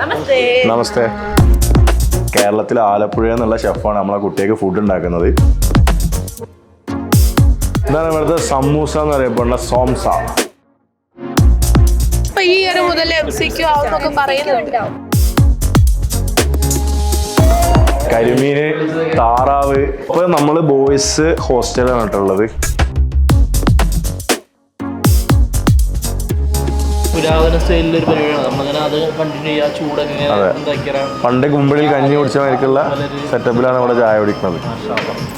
നമസ്തേ. നമസ്തേ. കേരളത്തിലെ ആലപ്പുഴ എന്നുള്ള ഷെഫാണ് നമ്മളെ കുട്ടികൾക്ക് ഫുഡ് ഉണ്ടാക്കുന്നത്. എന്താണ് ഇവിടുത്തെ സമൂസ എന്ന് അറിയപ്പെടുന്ന സോംസ. ഇപ്പൊ ഈ ഒരു മുതൽ എം ആവുന്നൊക്കെ പറയുന്നുണ്ട്. കരിമീന് താറാവ്. ഇപ്പൊ നമ്മൾ ബോയ്സ് ഹോസ്റ്റലാണ് കേട്ടുള്ളത് പുരാതന സ്റ്റൈലിൽ ഒരു പരിപാടിയാണ്. നമ്മളിങ്ങനെ അത് കണ്ടിന്യൂ ചെയ്യുക ചൂടൊക്കെ പണ്ട് കുമ്പിളിൽ കഞ്ഞി കുടിച്ച മാതിരിക്കുള്ള സെറ്റപ്പിലാണ് ഇവിടെ ചായ കുടിക്കുന്നത്.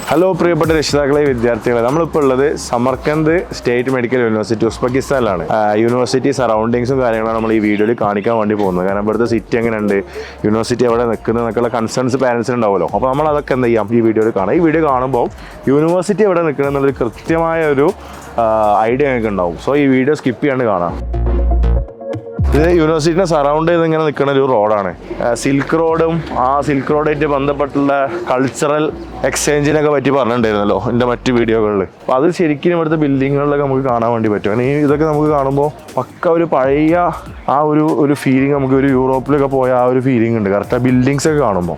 ഹലോ പ്രിയപ്പെട്ട രക്ഷിതാക്കളെ വിദ്യാർത്ഥികളെ. നമ്മളിപ്പോൾ ഉള്ളത് സമർക്കന്ത് സ്റ്റേറ്റ് മെഡിക്കൽ യൂണിവേഴ്സിറ്റി ഉസ്ബെക്കിസ്ഥാനിലാണ് യൂണിവേഴ്സിറ്റി സറൗണ്ടിങ്സും കാര്യങ്ങളാണ് നമ്മൾ ഈ വീഡിയോയിൽ കാണിക്കാൻ വേണ്ടി പോകുന്നത്. കാരണം ഇവിടുത്തെ സിറ്റി എങ്ങനെയുണ്ട്? യൂണിവേഴ്സിറ്റി എവിടെ നിൽക്കുന്നത് എന്നൊക്കെയുള്ള കൺസേൺസ് പാരൻസിന് ഉണ്ടാവുമല്ലോ. അപ്പോൾ നമ്മൾ അതൊക്കെ എന്ത് ചെയ്യാം ഈ വീഡിയോയിൽ കാണാം. ഈ വീഡിയോ കാണുമ്പോൾ യൂണിവേഴ്സിറ്റി എവിടെ നിൽക്കുന്നത് എന്നുള്ളൊരു കൃത്യമായ ഒരു ഐഡിയ ഞങ്ങൾക്ക് ഉണ്ടാവും സോ ഈ വീഡിയോ സ്കിപ്പ് ചെയ്യാണ്ട് കാണാം. ഇത് യൂണിവേഴ്സിറ്റിനെ സറൗണ്ട് ചെയ്ത് ഇങ്ങനെ നിൽക്കുന്ന ഒരു റോഡാണ് സിൽക്ക് റോഡും ആ സിൽക്ക് റോഡായിട്ട് ബന്ധപ്പെട്ടുള്ള കൾച്ചറൽ എക്സ്ചേഞ്ചിനൊക്കെ പറ്റി പറഞ്ഞിട്ടുണ്ടായിരുന്നല്ലോ എന്റെ മറ്റു വീഡിയോകളിൽ അപ്പോൾ അത് ശരിക്കും ഇവിടുത്തെ ബിൽഡിങ്ങുകളിലൊക്കെ നമുക്ക് കാണാൻ വേണ്ടി പറ്റും. ഈ ഇതൊക്കെ നമുക്ക് കാണുമ്പോൾ പക്ക ഒരു പഴയ ആ ഒരു ഒരു ഫീലിംഗ് നമുക്ക് ഒരു യൂറോപ്പിലൊക്കെ പോയ ആ ഒരു ഫീലിംഗ് ഉണ്ട്. കറക്റ്റ് ആ? ബിൽഡിങ്സ് ഒക്കെ കാണുമ്പോൾ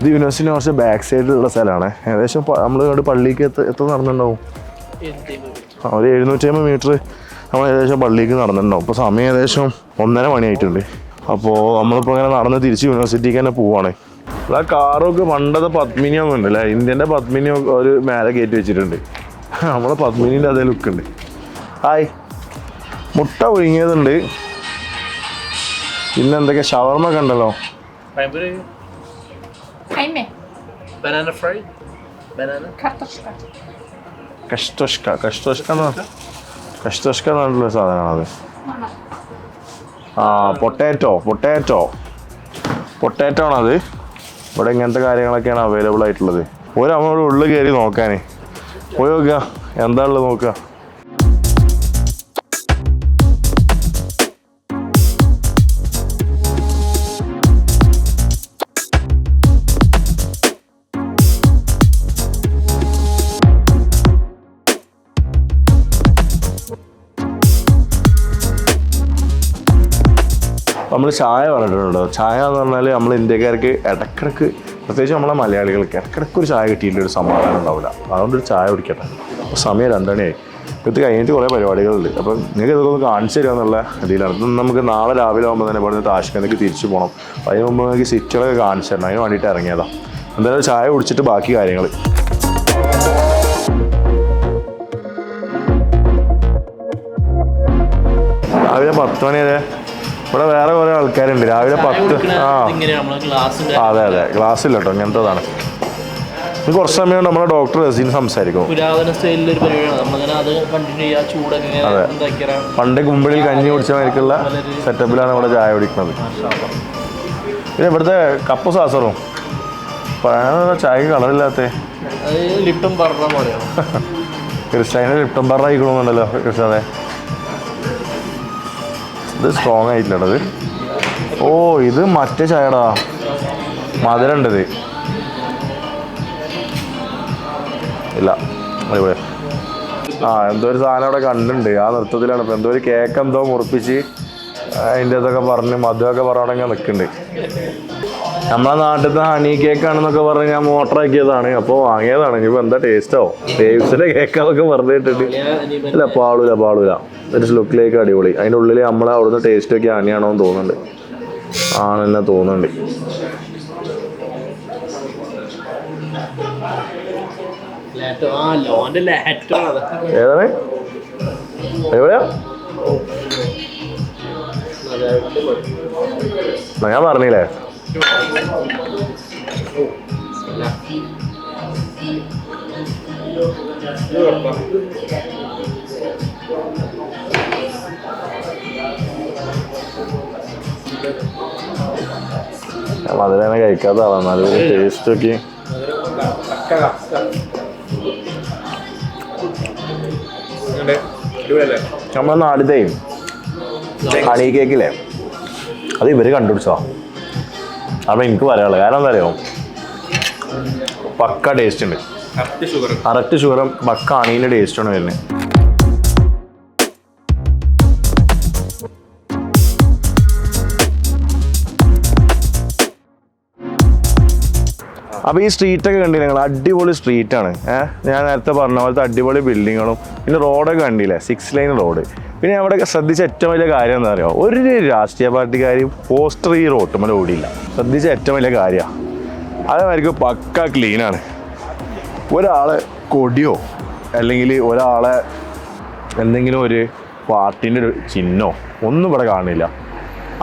ഇത് യൂണിവേഴ്സിറ്റി കുറച്ച് ബാക്ക് സൈഡിലുള്ള സ്ഥലമാണ്. ഏകദേശം നമ്മൾ പള്ളിക്ക് എത്ര എത്ര നടന്നിട്ടുണ്ടാവും. ആ, ഒരു എഴുന്നൂറ്റി അമ്പത് മീറ്റർ നമ്മൾ ഏകദേശം പള്ളിക്ക് നടന്നിട്ടുണ്ടാവും. ഇപ്പോൾ സമയം ഏകദേശം ഒന്നര മണിയായിട്ടുണ്ട്. അപ്പോൾ നമ്മളിപ്പോൾ ഇങ്ങനെ നടന്ന് തിരിച്ച് യൂണിവേഴ്സിറ്റിക്ക് തന്നെ പോവാണ്. ആ കാറൊക്കെ പണ്ടത്തെ പത്മിനിയൊന്നും ഉണ്ട് അല്ലേ ഇന്ത്യന്റെ പത്മിനി ഒരു മേലെ കയറ്റി വെച്ചിട്ടുണ്ട്. നമ്മളെ പത്മിനീന്റെ അതേ ലുക്ക് ഉണ്ട്. ഹായ്. മുട്ട ഒഴുങ്ങിയതുണ്ട് പിന്നെ എന്തൊക്കെ ഷവർമ ഒക്കെ ഉണ്ടല്ലോ? ബനാന ഫ്രൈ ബനാന കഷ്ടോഷ്ക. കഷ്ടോഷ്ക എന്ന് കഷ്ടോഷ്ക എന്നുള്ള സാധനമാണത് ആ പൊട്ടാറ്റോ പൊട്ടാറ്റോ. പൊട്ടാറ്റോ ആണത് ഇവിടെ ഇങ്ങനത്തെ കാര്യങ്ങളൊക്കെയാണ് അവൈലബിൾ ആയിട്ടുള്ളത്. ഒരു നമ്മളോട് ഉള്ളിൽ കയറി നോക്കാനേ. പോയി നോക്കുക. എന്താ ഉള്ളത് നോക്കുക. നമ്മൾ ചായ പറഞ്ഞിട്ടുണ്ടോ? ചായ എന്ന് പറഞ്ഞാൽ നമ്മൾ ഇന്ത്യക്കാർക്ക് ഇടക്കിടക്ക് പ്രത്യേകിച്ച് നമ്മളെ മലയാളികൾക്ക് ഇടക്കിടക്ക് ഒരു ചായ കിട്ടിയില്ല ഒരു സമാധാനം ഉണ്ടാവില്ല. അതുകൊണ്ട് ഒരു ചായ കുടിക്കട്ടെ. അപ്പോൾ സമയം രണ്ടണിയായി. ഇത് കഴിഞ്ഞിട്ട് കുറേ പരിപാടികളുണ്ട്. അപ്പോൾ നിങ്ങൾക്ക് ഇതൊക്കെ ഒന്ന് കാണിച്ചു തരിക എന്നുള്ള ഇതിലാണ് നമുക്ക് നാളെ രാവിലെ ആകുമ്പോൾ തന്നെ പറഞ്ഞ് താഷ്കന്തിക്ക് തിരിച്ചു പോകണം അതിന് മുമ്പ് നിങ്ങൾക്ക് സിറ്റികളൊക്കെ കാണിച്ചു തരണം. അതിന് വേണ്ടിയിട്ട് ഇറങ്ങിയതാണ് എന്തായാലും ചായ കുടിച്ചിട്ട് ബാക്കി കാര്യങ്ങൾ. രാവിലെ പത്ത് മണി വരെ ഇവിടെ വേറെ കുറേ ആൾക്കാരുണ്ട്. രാവിലെ പത്ത് ആ. അതെ അതെ. ഗ്ലാസ് ഇല്ല കേട്ടോ. ഇങ്ങനത്തതാണ്. കുറച്ച് സമയം നമ്മളെ ഡോക്ടർ റസീൻ സംസാരിക്കും. പുരാതന സ്റ്റൈലിൽ ഒരു പരിപാടിയാണ്. നമ്മളിങ്ങനെ അത് കണ്ടിന്യൂ ചെയ്യുക പണ്ട് കുമ്പിളിൽ കഞ്ഞി കുടിച്ച മാതിരിക്കുള്ള സെറ്റപ്പിലാണ് ഇവിടെ ചായ കുടിക്കുന്നത്. പിന്നെ ഇവിടുത്തെ കപ്പ് സാസറും. പറയാനുള്ള ചായക്ക് കളറില്ലാത്ത ലിപ്റ്റും പറഞ്ഞ പോലെയാണ്. ക്രിസ്ത്യാനി ലിപ്റ്റം പറഞ്ഞ ആയിക്കണമെന്നുണ്ടല്ലോ കൃഷ്ണതെ ഇത് സ്ട്രോങ് ആയിട്ടില്ലടത് ഓ ഇത് മറ്റേ ചായടാ. മധുരണ്ടത് ഇല്ല ഇവിടെ ആ എന്തോ ഒരു സാധനം അവിടെ കണ്ടിട്ടുണ്ട്. ആ നൃത്തത്തിലാണ്. ഇപ്പൊ എന്തോ ഒരു കേക്ക് എന്തോ മുറിപ്പിച്ച് അതിന്റെ ഇതൊക്കെ പറഞ്ഞ് മധുരമൊക്കെ പറഞ്ഞിങ്ങനെ നിൽക്കുന്നുണ്ട് നമ്മളെ നാട്ടിലത്തെ ഹണി കേക്ക് ആണെന്നൊക്കെ പറഞ്ഞ് ഞാൻ മോട്ടർ ആക്കിയതാണ് അപ്പോൾ വാങ്ങിയതാണ്. ഇനിയിപ്പോൾ എന്താ ടേസ്റ്റോ ഡേവിസിന്റെ കേക്ക് അതൊക്കെ വെറുതെ ഇട്ടിട്ട്. ഇല്ല പാളൂല പാളൂല. ഒരു ലുക്കിലേക്ക് അടിപൊളി. അതിന്റെ ഉള്ളിൽ നമ്മളെ അവിടുന്ന് ടേസ്റ്റ് ഒക്കെ ഹണിയാണോ എന്ന് തോന്നുന്നുണ്ട്. ആണെന്നെ തോന്നുന്നുണ്ട്. ഏതാണ്? എവിടെയാ? ഞാൻ പറഞ്ഞില്ലേ? ഞാൻ മധുരം കഴിക്കാത്ത ആളാണ് നല്ലൊരു ടേസ്റ്റ് ഒക്കെ. നമ്മളെ നാടിത്തെയും ഹണി കേക്കില്ലേ അത് ഇവർ കണ്ടുപിടിച്ചോ അപ്പൊ എനിക്ക് പറയാനുള്ളത് കാരണം എന്താ അറിയാമോ പക്ക ടേസ്റ്റ് ഉണ്ട്. കറക്റ്റ് ഷുഗറും പക്ക ഹണീന്റെ ടേസ്റ്റാണ് വരുന്നത്. അപ്പോൾ ഈ സ്ട്രീറ്റൊക്കെ കണ്ടില്ലേ നിങ്ങൾ? അടിപൊളി സ്ട്രീറ്റാണ് ഏഹ് ഞാൻ നേരത്തെ പറഞ്ഞ പോലത്തെ അടിപൊളി ബിൽഡിങ്ങുകളും പിന്നെ റോഡൊക്കെ കണ്ടില്ലേ? സിക്സ് ലൈൻ റോഡ് പിന്നെ അവിടെ ശ്രദ്ധിച്ച ഏറ്റവും വലിയ കാര്യം എന്താ പറയുക ഒരു രാഷ്ട്രീയ പാർട്ടിക്കാരും പോസ്റ്റർ ഈ റോട്ടുമ്മൽ ഓടിയില്ല. ശ്രദ്ധിച്ച ഏറ്റവും വലിയ കാര്യമാണ് അതായിരിക്കും പക്ക ക്ലീനാണ് ഒരാളെ കൊടിയോ അല്ലെങ്കിൽ ഒരാളെ എന്തെങ്കിലും ഒരു പാർട്ടീന്റെ ഒരു ചിഹ്നമോ ഒന്നും ഇവിടെ കാണില്ല.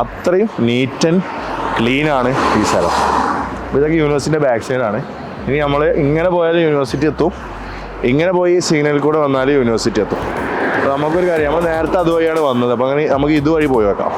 അത്രയും നീറ്റ് ആൻഡ് ക്ലീനാണ് ഈ സ്ഥലം. ഇതൊക്കെ യൂണിവേഴ്സിറ്റിന്റെ ബാക്ക് സൈഡാണ് ഇനി നമ്മൾ ഇങ്ങനെ പോയാൽ യൂണിവേഴ്സിറ്റി എത്തും. ഇങ്ങനെ പോയി സിഗ്നൽ കൂടെ വന്നാൽ യൂണിവേഴ്സിറ്റി എത്തും. അപ്പോൾ നമുക്കൊരു കാര്യം നമ്മൾ നേരത്തെ അതുവഴിയാണ് വന്നത്. അപ്പോൾ അങ്ങനെ നമുക്ക് ഇതുവഴി പോയി വെക്കാം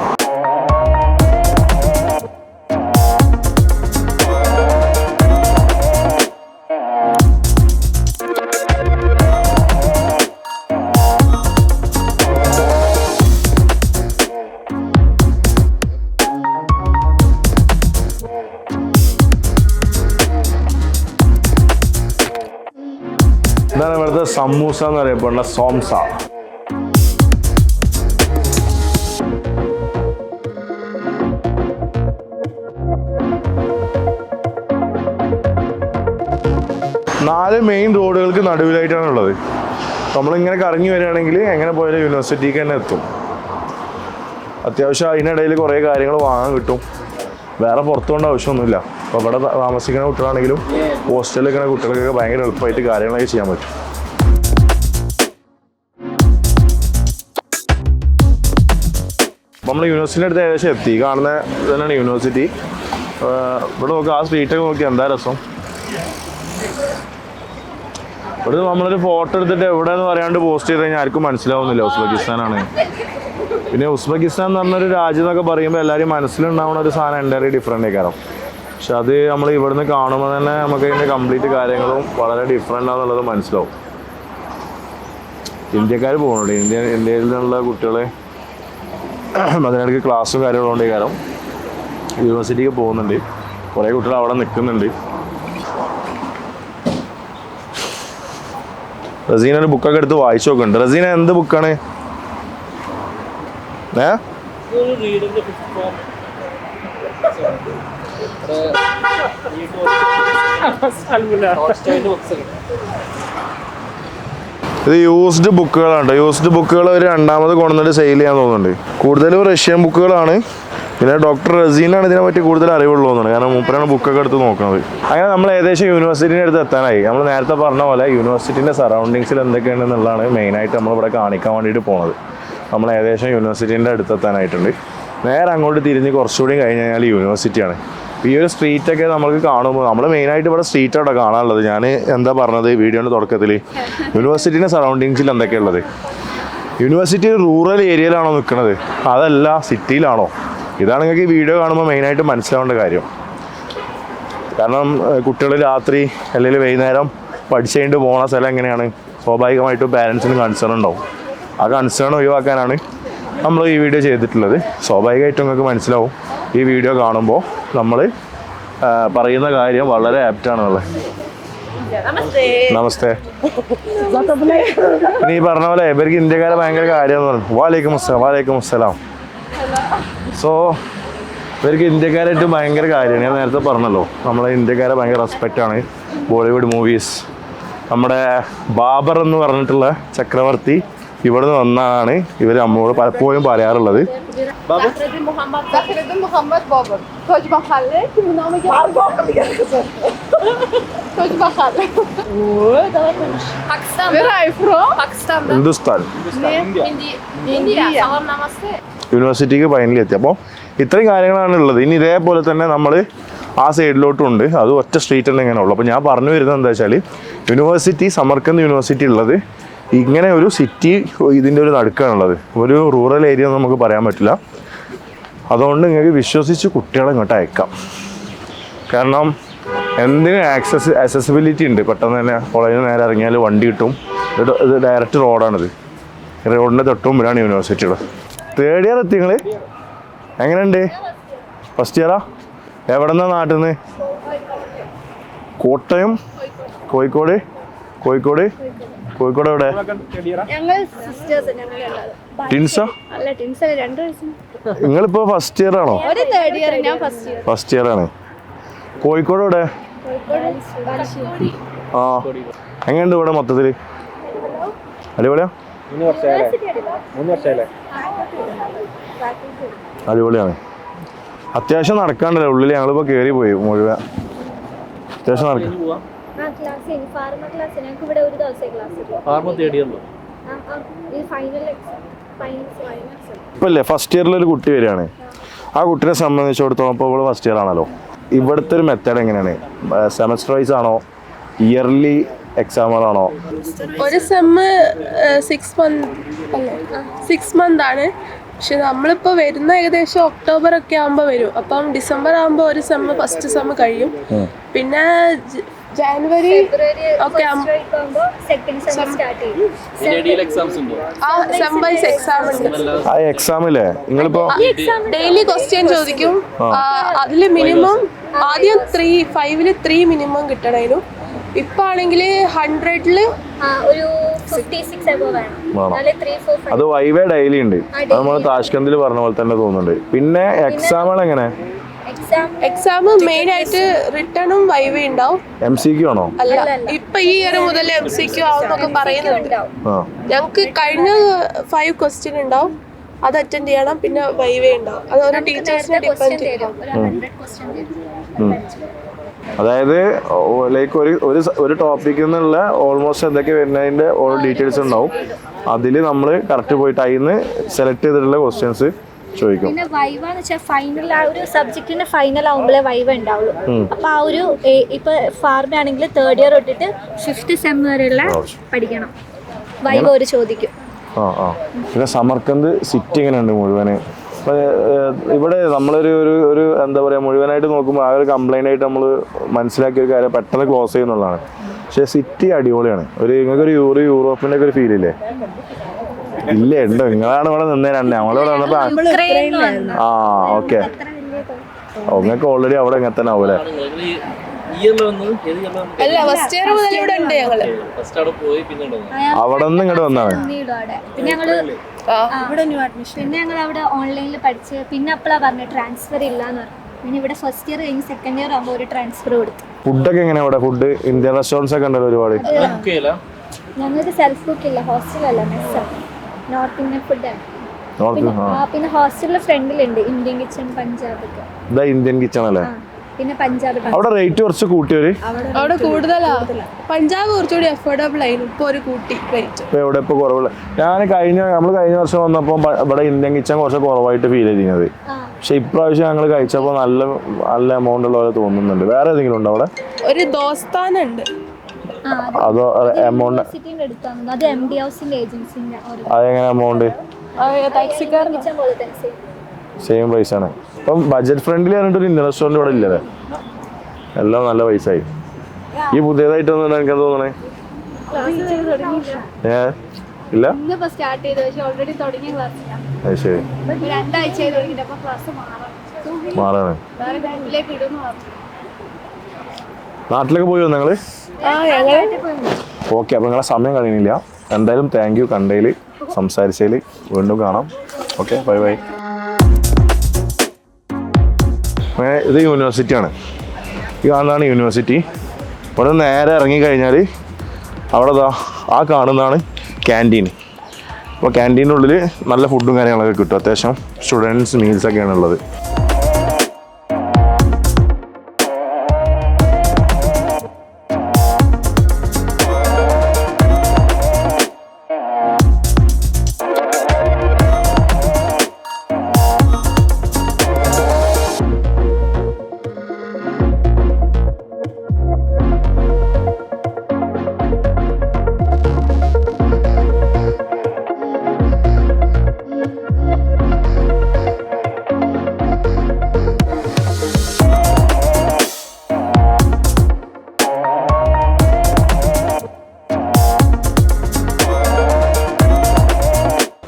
സമൂസ എന്ന് അറിയപ്പെടുന്ന സോംസ. നാല് മെയിൻ റോഡുകൾക്ക് നടുവിലായിട്ടാണ് ഉള്ളത് നമ്മളിങ്ങനെ കറങ്ങി വരികയാണെങ്കിൽ എങ്ങനെ പോയാലും യൂണിവേഴ്സിറ്റിക്ക് തന്നെ എത്തും. അത്യാവശ്യം അതിനിടയിൽ കുറേ കാര്യങ്ങൾ വാങ്ങാൻ കിട്ടും. വേറെ പുറത്തു ആവശ്യമൊന്നുമില്ല. അപ്പോൾ ഇവിടെ താമസിക്കുന്ന കുട്ടികളാണെങ്കിലും ഹോസ്റ്റലിൽ നിൽക്കുന്ന കുട്ടികൾക്കൊക്കെ ഭയങ്കര എളുപ്പമായിട്ട് കാര്യങ്ങളൊക്കെ ചെയ്യാൻ പറ്റും. നമ്മൾ യൂണിവേഴ്സിറ്റിന്റെ അടുത്ത് ഏകദേശം എത്തി. കാണുന്ന തന്നെയാണ് യൂണിവേഴ്സിറ്റി ഇവിടെ നോക്കുക ആ സ്ട്രീറ്റൊക്കെ നോക്കി എന്താ രസം? ഇവിടെ നമ്മളൊരു ഫോട്ടോ എടുത്തിട്ട് എവിടെ എന്ന് പറയാണ്ട് പോസ്റ്റ് ചെയ്ത് കഴിഞ്ഞാൽ ആർക്കും മനസ്സിലാവുന്നില്ല ഉസ്ബെക്കിസ്ഥാനാണ്. പിന്നെ ഉസ്ബെക്കിസ്ഥാൻ എന്ന് പറഞ്ഞൊരു രാജ്യം എന്നൊക്കെ പറയുമ്പോൾ എല്ലാവരും മനസ്സിലുണ്ടാവുന്ന ഒരു സാധനം എന്റെ ഡിഫറെന്റ് കാരണം പക്ഷെ അത് നമ്മൾ ഇവിടുന്ന് കാണുമ്പോൾ തന്നെ നമുക്ക് അതിന്റെ കംപ്ലീറ്റ് കാര്യങ്ങളും വളരെ ഡിഫറെന്റ് ആണെന്നുള്ളത് മനസ്സിലാവും. ഇന്ത്യക്കാർ പോകണുണ്ട് ഇന്ത്യ ഇന്ത്യയിൽ നിന്നുള്ള കുട്ടികളെ അതിനിടയ്ക്ക് ക്ലാസ്സും കാര്യങ്ങളുണ്ട് കാരണം യൂണിവേഴ്സിറ്റിക്ക് പോകുന്നുണ്ട്. കുറേ കുട്ടികൾ അവിടെ നിൽക്കുന്നുണ്ട്. റസീന ഒരു ബുക്കൊക്കെ എടുത്ത് വായിച്ചു നോക്കുന്നുണ്ട്. റസീന എന്ത് ബുക്കാണ് ഏ? ബുക്സ് ഇത് യൂസ്ഡ് ബുക്കുകളാണ് യൂസ്ഡ് ബുക്കുകൾ ഒരു രണ്ടാമത് കൊണ്ടുവന്നിട്ട് സെയിൽ ചെയ്യാൻ തോന്നുന്നുണ്ട്. കൂടുതലും റഷ്യൻ ബുക്കുകളാണ് പിന്നെ ഡോക്ടർ റസീനാണ് ഇതിനെ പറ്റി കൂടുതൽ അറിവുള്ളൂ തോന്നുന്നത് കാരണം മൂപ്പരാണ് ബുക്കൊക്കെ എടുത്ത് നോക്കുന്നത്. അങ്ങനെ നമ്മൾ ഏകദേശം യൂണിവേഴ്സിറ്റിന്റെ അടുത്ത് എത്താനായി. നമ്മൾ നേരത്തെ പറഞ്ഞ പോലെ യൂണിവേഴ്സിറ്റിന്റെ സറൗണ്ടിങ്സിൽ എന്തൊക്കെയാണെന്നുള്ളതാണ് മെയിനായിട്ട് നമ്മളിവിടെ കാണിക്കാൻ വേണ്ടിയിട്ട് പോണത്. നമ്മൾ ഏകദേശം യൂണിവേഴ്സിറ്റിന്റെ അടുത്ത് എത്താനായിട്ടുണ്ട്. നേരെ അങ്ങോട്ട് തിരിഞ്ഞ് കുറച്ചുകൂടി കഴിഞ്ഞ് കഴിഞ്ഞാൽ യൂണിവേഴ്സിറ്റിയാണ് ഈ ഒരു സ്ട്രീറ്റൊക്കെ നമുക്ക് കാണുമ്പോൾ നമ്മൾ മെയിനായിട്ട് ഇവിടെ സ്ട്രീറ്റ് അവിടെ കാണാനുള്ളത്. ഞാൻ എന്താ പറഞ്ഞത് വീഡിയോയുടെ തുടക്കത്തിൽ യൂണിവേഴ്സിറ്റിന്റെ സറൗണ്ടിങ്സിൽ എന്തൊക്കെയുള്ളത് യൂണിവേഴ്സിറ്റി റൂറൽ ഏരിയയിലാണോ നിൽക്കുന്നത് അതല്ല സിറ്റിയിലാണോ ഇതാണ് നിങ്ങൾക്ക് ഈ വീഡിയോ കാണുമ്പോൾ മെയിനായിട്ട് മനസ്സിലാവേണ്ട കാര്യം. കാരണം കുട്ടികൾ രാത്രി അല്ലെങ്കിൽ വൈകുന്നേരം പഠിച്ചു കഴിഞ്ഞിട്ട് പോകുന്ന സ്ഥലം എങ്ങനെയാണ്? സ്വാഭാവികമായിട്ടും പാരൻസിന് കൺസേൺ ഉണ്ടാവും. ആ കൺസേൺ ഒഴിവാക്കാനാണ് നമ്മൾ ഈ വീഡിയോ ചെയ്തിട്ടുള്ളത്. സ്വാഭാവികമായിട്ടും നിങ്ങൾക്ക് മനസ്സിലാവും. ഈ വീഡിയോ കാണുമ്പോൾ നമ്മൾ പറയുന്ന കാര്യം വളരെ ആപ്റ്റാണെന്നുള്ളത് നമസ്തേ. നീ പറഞ്ഞ പോലെ ഇവർക്ക് ഇന്ത്യക്കാരെ ഭയങ്കര കാര്യമെന്ന് പറഞ്ഞു. വാലേക്കും അസ്സലാം വാലേക്കും അസ്സലാം. സോ ഇവർക്ക് ഇന്ത്യക്കാരായിട്ട് ഭയങ്കര കാര്യമാണ്. ഞാൻ നേരത്തെ പറഞ്ഞല്ലോ നമ്മളെ ഇന്ത്യക്കാരെ ഭയങ്കര റെസ്പെക്റ്റ് ആണ്. ബോളിവുഡ് മൂവീസ് നമ്മുടെ ബാബർ എന്ന് പറഞ്ഞിട്ടുള്ള ചക്രവർത്തി ഇവിടുന്ന് വന്നാണ് ഇവർ നമ്മളോട് പലപ്പോഴും പറയാറുള്ളത്. ഹിന്ദുസ്ഥാൻ. യൂണിവേഴ്സിറ്റിക്ക് ഫൈനലി എത്തി. അപ്പോൾ ഇത്രയും കാര്യങ്ങളാണ് ഉള്ളത്. ഇനി ഇതേപോലെ തന്നെ നമ്മൾ ആ സൈഡിലോട്ടും ഉണ്ട് അത് ഒറ്റ സ്ട്രീറ്റ് തന്നെ ഇങ്ങനെ ഉള്ളൂ. അപ്പോൾ ഞാൻ പറഞ്ഞു വരുന്നത് എന്താ വെച്ചാൽ യൂണിവേഴ്സിറ്റി സമർക്കന്ത് യൂണിവേഴ്സിറ്റി ഉള്ളത് ഇങ്ങനെ ഒരു സിറ്റി ഇതിന്റെ ഒരു നടുക്കാണുള്ളത്. ഒരു റൂറൽ ഏരിയ എന്ന് നമുക്ക് പറയാൻ പറ്റില്ല. അതുകൊണ്ട് നിങ്ങൾക്ക് വിശ്വസിച്ച് കുട്ടികളെ ഇങ്ങോട്ട് അയക്കാം. കാരണം എന്തിനും ആക്സസ് അക്സസിബിലിറ്റി ഉണ്ട്. പെട്ടെന്ന് തന്നെ കോളേജിൽ നേരെ ഇറങ്ങിയാൽ വണ്ടി കിട്ടും. ഇത് ഡയറക്റ്റ് റോഡാണിത് റോഡിന്റെ തൊട്ട് മുമ്പിലാണ് യൂണിവേഴ്സിറ്റികൾ തേർഡ് ഇയർ എത്തി നിങ്ങൾ എങ്ങനെയുണ്ട്? ഫസ്റ്റ് ഇയറാ എവിടെ നിന്നാണ് നാട്ടിൽ നിന്ന് കോട്ടയം? കോഴിക്കോട്? കോഴിക്കോട്? കോഴിക്കോട് എവിടെ? ഞങ്ങൾ സിസ്റ്റേഴ്സ് ഞങ്ങൾ രണ്ടാളും. ടിൻസോ അല്ല ടിൻസ് രണ്ട് വയസ്സും നിങ്ങളിപ്പോൾ ഫസ്റ്റ് ഇയർ ആണോ? തേർഡ് ഇയർ ഞാൻ ഫസ്റ്റ് ഇയർ ആണ്. കോഴിക്കോട് എവിടെ? ആ. എങ്ങനെയുണ്ട് ഇവിടെ മൊത്തത്തിൽ അടിപൊളിയാ? അടിപൊളിയാണ്. അത്യാവശ്യം നടക്കാണ്ടല്ലോ ഉള്ളിൽ ഞങ്ങളിപ്പോ കേറി പോയി മുഴുവൻ. അത്യാവശ്യം നടക്കാം ഫാർമ ക്ലാസ് ഞങ്ങൾക്ക് ഇവിടെ ഒരു ദിവസമേ ക്ലാസ് ഉള്ളൂ ഫാർമ തേടിയല്ലോ ആ, ആ, ഈ ഫൈനൽ എക്സാം ഫൈനൽസ് ഇപ്പം ഇല്ലേ ഫസ്റ്റ് ഇയറിൽ ഒരു കുട്ടി വരികയാണ്. ആ കുട്ടിനെ സംബന്ധിച്ചിടത്തോളം ഇപ്പോൾ ഇവിടെ ഫസ്റ്റ് ഇയർ ആണല്ലോ. ഇവിടുത്തെ ഒരു മെത്തേഡ് എങ്ങനെയാണ്? സെമസ്റ്റർ വൈസ് ആണോ? ഇയർലി എക്സാമുകളാണോ ഒരു സെമ്മ് സിക്സ് മന്ത് അല്ലേ? സിക്സ് മന്ത് ആണ്. പക്ഷെ നമ്മളിപ്പോൾ വരുന്ന ഏകദേശം ഒക്ടോബർ ഒക്കെ ആകുമ്പോൾ വരും. അപ്പം ഡിസംബർ ആകുമ്പോൾ ഒരു സെമ ഫസ്റ്റ് സെമ കഴിയും. പിന്നെ ജനുവരി ഒക്കെ ആ എക്സാമില്ലേ ഡെയിലി ക്വസ്റ്റ്യൻ ചോദിക്കും. അതിൽ മിനിമം ആദ്യം ത്രീ ഫൈവിൽ ത്രീ മിനിമം കിട്ടണേനു. ഇപ്പൊ ആണെങ്കിൽ ഹൺഡ്രഡിൽ ഒരു വേണം അത് വൈവേ ഡെയിലി ഉണ്ട്. അത് നമ്മൾ താഷ്കന്തിൽ പറഞ്ഞ പോലെ തന്നെ തോന്നുന്നുണ്ട്. പിന്നെ എക്സാമുകൾ എങ്ങനെ? എക്സാം മെയിൻ ആയിട്ട് റിട്ടേണും വൈവേ ഉണ്ടാവും. എം സി ക്യു ആണോ? അല്ല ഇപ്പൊ ഈ ഇയർ മുതൽ എം സി ക്യു ആവുന്നൊക്കെ പറയുന്നുണ്ട്. ഞങ്ങൾക്ക് കഴിഞ്ഞ ഫൈവ് ക്വസ്റ്റ്യൻ ഉണ്ടാവും. അത് അറ്റൻഡ് ചെയ്യണം. പിന്നെ വൈവേ ഉണ്ടാവും. അത് ഓരോ ടീച്ചേഴ്സിനെ ഡിപ്പെൻഡ് തരും. അതായത് ലൈക്ക് ഒരു ഒരു ഒരു ടോപ്പിക്കിൽ നിന്നുള്ള ഓൾമോസ്റ്റ് എന്തൊക്കെ വരുന്നതിന്റെ ഓൾ ഡീറ്റെയിൽസ് ഉണ്ടാവും. അതിൽ നമ്മൾ കറക്റ്റ് പോയിട്ട് അതിൽ നിന്ന് സെലക്ട് ചെയ്തിട്ടുള്ള ക്വസ്റ്റ്യൻസ് ചോദിക്കും. പിന്നെ വൈവ എന്ന് വെച്ചാൽ ഫൈനൽ ആ ഒരു സബ്ജക്റ്റിന്റെ ഫൈനൽ ആകുമ്പോഴേ വൈവ ഉണ്ടാവുള്ളൂ അപ്പൊ ആ ഒരു ഇപ്പൊ ഫാർമ ആണെങ്കിൽ തേർഡ് ഇയർ തൊട്ടിട്ട് ഫിഫ്ത് സെം വരെയുള്ള പഠിക്കണം. വൈവ ഒരു ചോദിക്കും. ആ ആ. പിന്നെ സമർക്കന്ത് സിറ്റി എങ്ങനെയുണ്ട് മുഴുവൻ? ഇവിടെ നമ്മളൊരു ഒരു ഒരു എന്താ പറയുക മുഴുവനായിട്ട് നോക്കുമ്പോൾ ആ ഒരു കംപ്ലൈന്റ് ആയിട്ട് നമ്മൾ മനസ്സിലാക്കിയ ഒരു കാര്യം പെട്ടെന്ന് ക്ലോസ് ചെയ്യുന്നുള്ളതാണ് പക്ഷേ സിറ്റി അടിപൊളിയാണ്. ഒരു നിങ്ങൾക്കൊരു യൂറോ യൂറോപ്പിന്റെ ഒക്കെ ഒരു ഫീൽ ഇല്ലേ? ഇല്ല ഉണ്ടോ? നിങ്ങളാണ് ഇവിടെ നിന്നേ രണ്ട്. ഞങ്ങളിവിടെ വന്നപ്പോൾ ആ ഓക്കെ ഓ നിങ്ങൾക്ക് ഓൾറെഡി അവിടെ ഇങ്ങനെ തന്നെ ആവൂലേ അല്ല ഫസ്റ്റ് ഇയർ മുതൽ ഇവിടെ ഉണ്ട് ഞങ്ങൾ. ഫസ്റ്റ് അവിടെ നിന്ന് ഇങ്ങോട്ട് വന്നാണ് പിന്നെ ഞങ്ങൾ ഇവിടെ ന്യൂ അഡ്മിഷൻ പിന്നെ ഞങ്ങൾ അവിടെ ഓൺലൈനിൽ പഠിച്ച് പിന്നെ അപ്പളാ പറഞ്ഞു ട്രാൻസ്ഫർ ഇല്ലാന്ന് പറഞ്ഞു. പിന്നെ ഇവിടെ ഫസ്റ്റ് ഇയർ കഴിഞ്ഞ് സെക്കൻഡ് ഇയർ ആകുമ്പോൾ ഒരു ട്രാൻസ്ഫർ കൊടുത്തു. ഫുഡൊക്കെ എങ്ങനെയാ ഇവിടെ? ഫുഡ് ഇന്ത്യൻ റെസ്റ്റോറൻസ് ഒക്കെ ഉണ്ടല്ലോ ഒരുപാട്. ഞങ്ങൾക്ക് സെൽഫ് കുക്ക് ഇല്ല ഹോസ്റ്റലല്ല മെസ്സാണ് നോർത്ത് ഇന്ത്യൻ ഫുഡാണ് പിന്നെ ഹോസ്റ്റലിലെ ഫ്രണ്ടിലുണ്ട് ഇന്ത്യൻ കിച്ചൺ പഞ്ചാബ് ഒക്കെ. ഇന്ത്യൻ കിച്ചൺ അല്ലേ? പിന്നെ പഞ്ചാബ് അവിടെ റേറ്റ് കുറച്ച് കൂട്ടിയവര്? അവിടെ കൂടുതലാ. പഞ്ചാബ് കുറച്ചുകൂടി അഫോർഡബിൾ ആയിരുന്നു. ഇപ്പൊ ഒരു കൂട്ടി റേറ്റ് ഇപ്പൊ എവിടെ ഇപ്പൊ കുറവുള്ള ഞാൻ കഴിഞ്ഞ നമ്മൾ കഴിഞ്ഞ വർഷം വന്നപ്പോൾ ഇവിടെ ഇന്ത്യൻ കിച്ചൺ കുറച്ച് കുറവായിട്ട് ഫീൽ ചെയ്തിരുന്നത്. പക്ഷെ ഇപ്രാവശ്യം ഞങ്ങൾ കഴിച്ചപ്പോൾ നല്ല നല്ല എമൗണ്ട് ഉള്ള പോലെ തോന്നുന്നുണ്ട്. വേറെ ഏതെങ്കിലും ഉണ്ടോ അവിടെ? ഒരു ദോസ്താനുണ്ട്. ആ അത് എമൗണ്ട് അടുത്താണ്. അത് എം ഡി ഹൗസിന്റെ ഏജൻസിന്റെ ഒരു അതെങ്ങനെ എമൗണ്ട് ടാക്സിക്കാരൻ സെയിം പ്രൈസ് ആണ്. ഇപ്പം ബഡ്ജറ്റ് ഫ്രണ്ട്ലി പറഞ്ഞിട്ട് ഒരു ഇന്ത്യൻ റെസ്റ്റോറന്റ് ഇവിടെ ഇല്ലല്ലേ? എല്ലാം നല്ല പൈസ ആയി. ഈ പുതിയതായിട്ട് വന്നു എനിക്ക് തോന്നണേ? ഏ? ഇല്ല? അത് ശരി. അപ്പൊ മാറണം. നാട്ടിലേക്ക് പോയോ ഞങ്ങൾ ഓക്കെ അപ്പോൾ നിങ്ങളെ സമയം കഴിയുന്നില്ല എന്തായാലും താങ്ക് യു കണ്ടതിൽ സംസാരിച്ചതിൽ വീണ്ടും കാണാം. ഓക്കെ ബൈ ബൈ അങ്ങനെ ഇത് യൂണിവേഴ്സിറ്റിയാണ് ഈ കാണുന്നതാണ് യൂണിവേഴ്സിറ്റി ഇവിടെ നേരെ ഇറങ്ങിക്കഴിഞ്ഞാൽ അവിടെ ദാ ആ കാണുന്നതാണ് ക്യാന്റീൻ അപ്പോൾ ക്യാന്റീന്റെ ഉള്ളിൽ നല്ല ഫുഡും കാര്യങ്ങളൊക്കെ കിട്ടും. അത്യാവശ്യം സ്റ്റുഡൻസ് മീൽസൊക്കെയാണ് ഉള്ളത്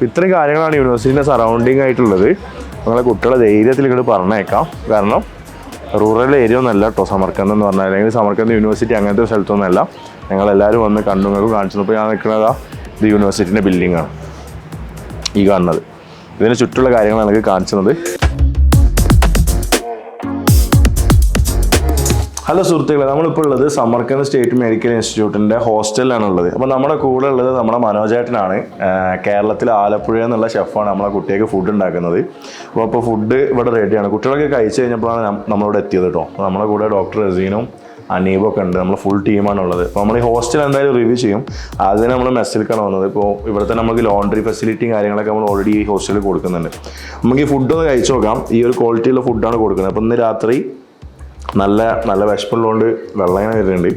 ഇത്രയും കാര്യങ്ങളാണ് യൂണിവേഴ്സിറ്റിന്റെ സറൗണ്ടിങ് ആയിട്ടുള്ളത്. നിങ്ങളെ കുട്ടികളെ ധൈര്യത്തിൽ ഇങ്ങോട്ട് പറഞ്ഞേക്കാം. കാരണം റൂറൽ ഏരിയ ഒന്നല്ല കേട്ടോ സമർക്കന്ത് എന്ന് പറഞ്ഞാൽ അല്ലെങ്കിൽ സമർക്കന്ത് യൂണിവേഴ്സിറ്റി അങ്ങനത്തെ സ്ഥലത്തൊന്നുമല്ല ഞങ്ങളെല്ലാവരും വന്ന് കണ്ടു നിങ്ങൾക്ക് കാണിച്ചു. ഇപ്പോൾ ഞാൻ നിൽക്കുന്നതാ ഇത് യൂണിവേഴ്സിറ്റിന്റെ ബിൽഡിങ്ങാണ് ഈ കാണുന്നത്. ഇതിന് ചുറ്റുള്ള കാര്യങ്ങളാണ് എനിക്ക് കാണിച്ചത്. ഹലോ സുഹൃത്തുക്കളെ നമ്മളിപ്പോൾ ഉള്ളത് സമർക്കന്ത് സ്റ്റേറ്റ് മെഡിക്കൽ ഇൻസ്റ്റിറ്റ്യൂട്ടിന്റെ ഹോസ്റ്റലിലാണ് ഉള്ളത് അപ്പോൾ നമ്മുടെ കൂടെ ഉള്ളത് നമ്മുടെ മനോജേട്ടനാണ്. കേരളത്തിൽ ആലപ്പുഴ എന്നുള്ള ഷെഫാണ് നമ്മളെ കുട്ടികൾക്ക് ഫുഡ് ഉണ്ടാക്കുന്നത്. അപ്പോൾ അപ്പോൾ ഫുഡ് ഇവിടെ റെഡിയാണ് കുട്ടികളൊക്കെ കഴിച്ചു കഴിഞ്ഞപ്പോഴാണ് നമ്മളിവിടെ എത്തിയത് കേട്ടോ. അപ്പോൾ നമ്മുടെ കൂടെ ഡോക്ടർ റസീനും അനീബും ഒക്കെ ഉണ്ട്. നമ്മൾ ഫുൾ ടീമാണ് ഉള്ളത്. അപ്പോൾ നമ്മൾ ഈ ഹോസ്റ്റൽ എന്തായാലും റിവ്യൂ ചെയ്യും. അതിന് നമ്മൾ മെസ്സിലേക്കാണ് വന്നത്. ഇപ്പോൾ ഇവിടുത്തെ നമുക്ക് ലോണ്ടറി ഫെസിലിറ്റിയും കാര്യങ്ങളൊക്കെ നമ്മൾ ഓൾറെഡി ഈ ഹോസ്റ്റലിൽ കൊടുക്കുന്നുണ്ട്. നമുക്ക് ഈ ഫുഡ് ഒന്ന് കഴിച്ചു നോക്കാം. ഈ ഒരു ക്വാളിറ്റിയുള്ള ഫുഡാണ് കൊടുക്കുന്നത്. അപ്പോൾ ഇന്ന് രാത്രി നല്ല നല്ല വിശപ്പുള്ളതുകൊണ്ട് വെള്ളം ഇങ്ങനെ വരുന്നുണ്ട്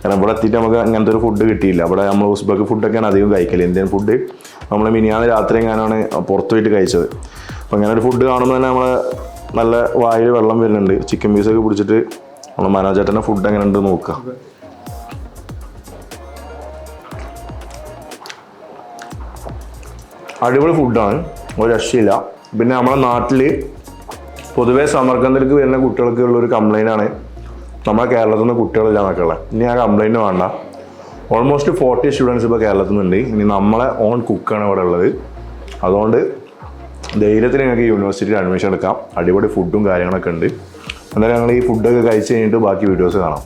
കാരണം ഇവിടെ എത്തിയിട്ട് നമുക്ക് അങ്ങനത്തെ ഒരു ഫുഡ് കിട്ടിയില്ല. അവിടെ നമ്മൾ ഉസ്ബക്ക് ഫുഡൊക്കെയാണ് അധികം കഴിക്കൽ. ഇന്ത്യൻ ഫുഡ് നമ്മൾ മിനിയാന്ന് രാത്രി എങ്ങാനാണ് പുറത്തു പോയിട്ട് കഴിച്ചത്. അപ്പോൾ അങ്ങനെ ഒരു ഫുഡ് കാണുമ്പോൾ തന്നെ നമ്മൾ നല്ല വായിൽ വെള്ളം വരുന്നുണ്ട്. ചിക്കൻ പീസൊക്കെ പിടിച്ചിട്ട് നമ്മൾ മനോജേട്ടന്റെ ഫുഡ് എങ്ങനെ ഉണ്ട് നോക്കുക അടിപൊളി ഫുഡാണ് ഒരു രക്ഷയില്ല. പിന്നെ നമ്മുടെ നാട്ടിൽ പൊതുവേ സമർക്കന്തിലേക്ക് വരുന്ന കുട്ടികൾക്ക് ഉള്ള ഒരു കംപ്ലൈന്റ് ആണ്. നമ്മുടെ കേരളത്തിൽ നിന്ന് കുട്ടികളില്ല എന്നൊക്കെ ഉള്ളത് ഇനി ആ കംപ്ലൈന്റ് വേണ്ട. ഓൾമോസ്റ്റ് ഫോർട്ടി സ്റ്റുഡൻസ് ഇപ്പോൾ കേരളത്തിൽ നിന്നുണ്ട് ഇനി നമ്മളെ ഓൺ കുക്കാണ് ഇവിടെ ഉള്ളത്. അതുകൊണ്ട് ധൈര്യത്തിൽ ഞങ്ങൾക്ക് യൂണിവേഴ്സിറ്റിയിൽ അഡ്മിഷൻ എടുക്കാം. അടിപൊളി ഫുഡും കാര്യങ്ങളൊക്കെ ഉണ്ട്. എന്തായാലും ഞങ്ങൾ ഈ ഫുഡൊക്കെ കഴിച്ച് കഴിഞ്ഞിട്ട് ബാക്കി വീഡിയോസ് കാണാം.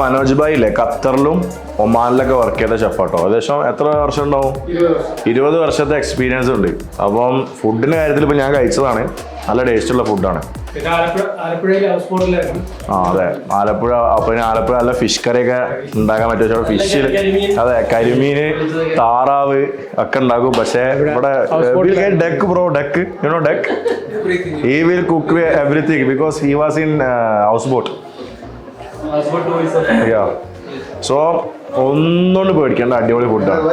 മനോജ് ഭായില്ലേ? ഖത്തറിലും ഒമാനിലൊക്കെ വർക്ക് ചെയ്ത ഷെഫാട്ടോ ഏകദേശം എത്ര വർഷം ഉണ്ടാവും? ഇരുപത് വർഷത്തെ എക്സ്പീരിയൻസ് ഉണ്ട്. അപ്പം ഫുഡിന്റെ കാര്യത്തിൽ ഇപ്പം ഞാൻ കഴിച്ചതാണ്. നല്ല ടേസ്റ്റുള്ള ഫുഡാണ് ആ അതെ. ആലപ്പുഴ അപ്പൊ ആലപ്പുഴ നല്ല ഫിഷ് കറിയൊക്കെ ഉണ്ടാക്കാൻ പറ്റും. ഫിഷിൽ അതെ കരിമീന് താറാവ് ഒക്കെ ഉണ്ടാക്കും. പക്ഷേ ഇവിടെ deck bro deck you know deck he will cook everything because he was in houseboat yeah so ഒന്നുകൊണ്ട് പേടിക്കേണ്ട അടിപൊളി ഫുഡാണ്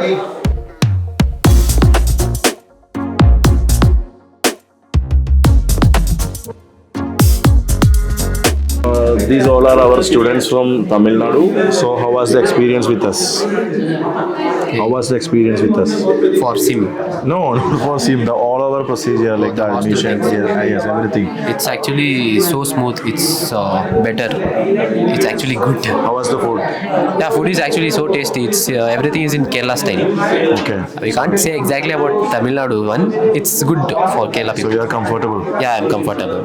these all are our students from Tamil Nadu. So, how was the experience with us? How was the experience with us? for sim No, not for SIM. The all our procedure, like the admission, yes, yes, everything. it's actually so smooth it's uh, better it's actually good How was the food? yeah food is actually so tasty it's uh, everything is in kerala style Okay. we can't say exactly about tamil nadu one it's good for kerala people. So you are comfortable. yeah i'm comfortable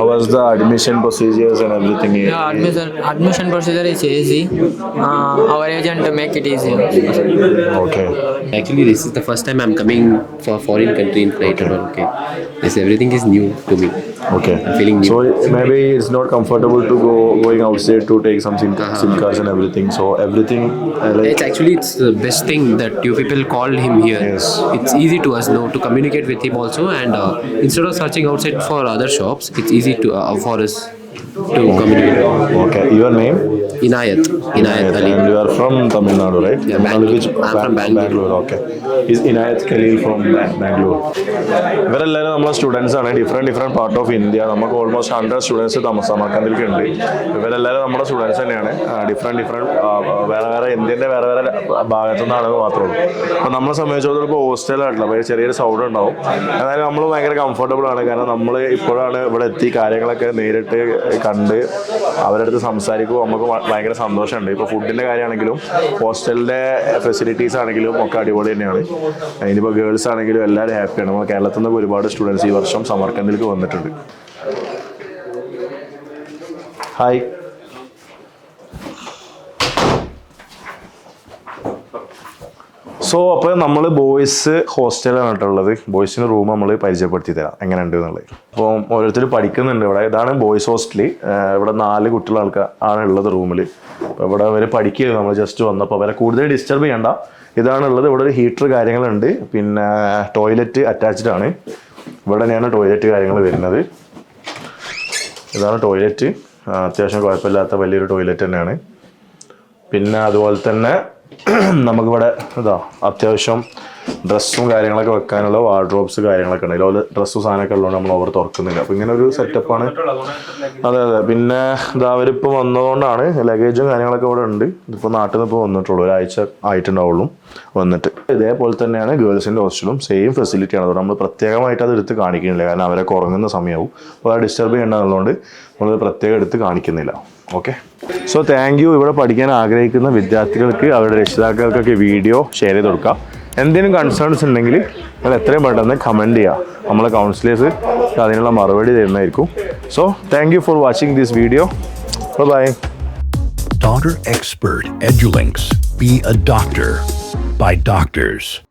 How was the admission procedures and everything? Yeah, admission, admission procedure is easy. Uh, our agent make it easy. Okay. actually this is the first time i'm coming for a foreign country in flight and all, okay this everything is new to me Okay. I'm feeling new. So maybe it's not comfortable to go going outside to take some SIM, SIM cards and everything. So everything uh, like It's actually it's the best thing that you people called him here. Yes. It's easy to us now to communicate with him also, and uh, instead of searching outside for other shops, it's easy to uh, for us to communicate. okay. Your name? Inayat, Inayat Ali. And you are from Tamil Nadu, right? Yeah, Bangalore. which- I'm from Bangalore. Bangalore. Okay. Is Inayat Khalil from Ba- Bangalore? ഇവരെല്ലാവരും നമ്മളെ students ആണ് different different part of India നമുക്ക് almost hundred students സമർക്കന്തിലേക്ക് ഉണ്ട് ഇവരെല്ലാവരും നമ്മുടെ students തന്നെയാണ് different different വേറെ വേറെ ഇന്ത്യന്റെ വേറെ വേറെ ഭാഗത്തു നിന്നാണ് മാത്രമേ ഉള്ളൂ അപ്പോൾ നമ്മളെ സംബന്ധിച്ചിടത്തോളം ഇപ്പോൾ ഹോസ്റ്റലായിട്ടില്ല അപ്പോൾ ചെറിയൊരു സൗണ്ട് ഉണ്ടാവും എന്നാലും നമ്മൾ ഭയങ്കര കംഫർട്ടബിൾ ആണ് കാരണം നമ്മൾ ഇപ്പോഴാണ് ഇവിടെ എത്തി കാര്യങ്ങളൊക്കെ നേരിട്ട് കണ്ട് അവരുടെ അടുത്ത് സംസാരിക്കുമ്പോൾ നമുക്ക് ഭയങ്കര സന്തോഷമുണ്ട്. ഇപ്പോൾ ഫുഡിന്റെ കാര്യമാണെങ്കിലും ഹോസ്റ്റലിന്റെ ഫെസിലിറ്റീസ് ആണെങ്കിലും ഒക്കെ അടിപൊളി തന്നെയാണ്. ഇനിയിപ്പോൾ ഗേൾസ് ആണെങ്കിലും എല്ലാവരും ഹാപ്പിയാണ് നമ്മൾ കേരളത്തിൽ നിന്ന് ഒരുപാട് സ്റ്റുഡൻസ് ഈ വർഷം സമർക്കന്തിലേക്ക് വന്നിട്ടുണ്ട്. ഹായ് സോ അപ്പോൾ നമ്മൾ ബോയ്സ് ഹോസ്റ്റലാണ് കേട്ടുള്ളത് ബോയ്സിന് റൂം നമ്മൾ പരിചയപ്പെടുത്തി തരാം. എങ്ങനെയുണ്ട് എന്നുള്ളത്. അപ്പോൾ ഓരോരുത്തർ പഠിക്കുന്നുണ്ട് ഇവിടെ. ഇതാണ് ബോയ്സ് ഹോസ്റ്റൽ ഇവിടെ നാല് കുട്ടികൾ ആൾക്കാർ ആണ് ഉള്ളത് റൂമിൽ ഇവിടെ അവർ പഠിക്കുക നമ്മൾ ജസ്റ്റ് വന്നപ്പോൾ അവരെ കൂടുതൽ ഡിസ്റ്റർബ് ചെയ്യണ്ട. ഇതാണുള്ളത് ഇവിടെ ഒരു ഹീറ്റർ കാര്യങ്ങളുണ്ട്. പിന്നെ ടോയ്ലറ്റ് അറ്റാച്ച്ഡ് ആണ്. ഇവിടെ തന്നെയാണ് ടോയ്ലറ്റ് കാര്യങ്ങൾ വരുന്നത്. ഇതാണ് ടോയ്ലറ്റ് അത്യാവശ്യം കുഴപ്പമില്ലാത്ത വലിയൊരു ടോയ്ലറ്റ് തന്നെയാണ്. പിന്നെ അതുപോലെ തന്നെ നമുക്കിവിടെ ഇതാ അത്യാവശ്യം ഡ്രസ്സും കാര്യങ്ങളൊക്കെ വെക്കാനുള്ള വാർഡ്രോബ്സ് കാര്യങ്ങളൊക്കെ ഉണ്ട്. അതിൽ ഡ്രസ്സും സാധനമൊക്കെ ഉള്ളതുകൊണ്ട് നമ്മൾ ഓവർ തുറക്കുന്നില്ല. അപ്പം ഇങ്ങനെ ഒരു സെറ്റപ്പാണ് അതെ അതെ. പിന്നെ ഇതാ അവരിപ്പോൾ വന്നതുകൊണ്ടാണ് ലഗേജും കാര്യങ്ങളൊക്കെ ഇവിടെ ഉണ്ട്. ഇതിപ്പോൾ നാട്ടിൽ നിന്ന് ഇപ്പോൾ വന്നിട്ടുള്ളൂ. ഒരാഴ്ച ആയിട്ടുണ്ടാവുള്ളൂ വന്നിട്ട്. ഇതേപോലെ തന്നെയാണ് ഗേൾസിന്റെ ഹോസ്റ്റലും സെയിം ഫെസിലിറ്റിയാണ് അതുകൊണ്ട് നമ്മൾ പ്രത്യേകമായിട്ട് അത് എടുത്ത് കാണിക്കുന്നില്ല. കാരണം അവരെ കുറങ്ങുന്ന സമയമാവും അപ്പോൾ അത് ഡിസ്റ്റർബ് ചെയ്യേണ്ടതുകൊണ്ട് നമ്മൾ പ്രത്യേകം എടുത്ത് കാണിക്കുന്നില്ല. ഓക്കെ സോ താങ്ക് യു ഇവിടെ പഠിക്കാൻ ആഗ്രഹിക്കുന്ന വിദ്യാർത്ഥികൾക്ക് അവരുടെ രക്ഷിതാക്കൾക്കൊക്കെ വീഡിയോ ഷെയർ ചെയ്ത് കൊടുക്കുക എന്തെങ്കിലും കൺസേൺസ് ഉണ്ടെങ്കിൽ നിങ്ങൾ എത്രയും പെട്ടെന്ന് കമന്റ് ചെയ്യുക നമ്മളെ കൗൺസിലേഴ്സ് അതിനുള്ള മറുപടി തരുന്നതായിരിക്കും. So thank you for watching this video bye Daughter Expert Edulinks. Be a doctor by doctors.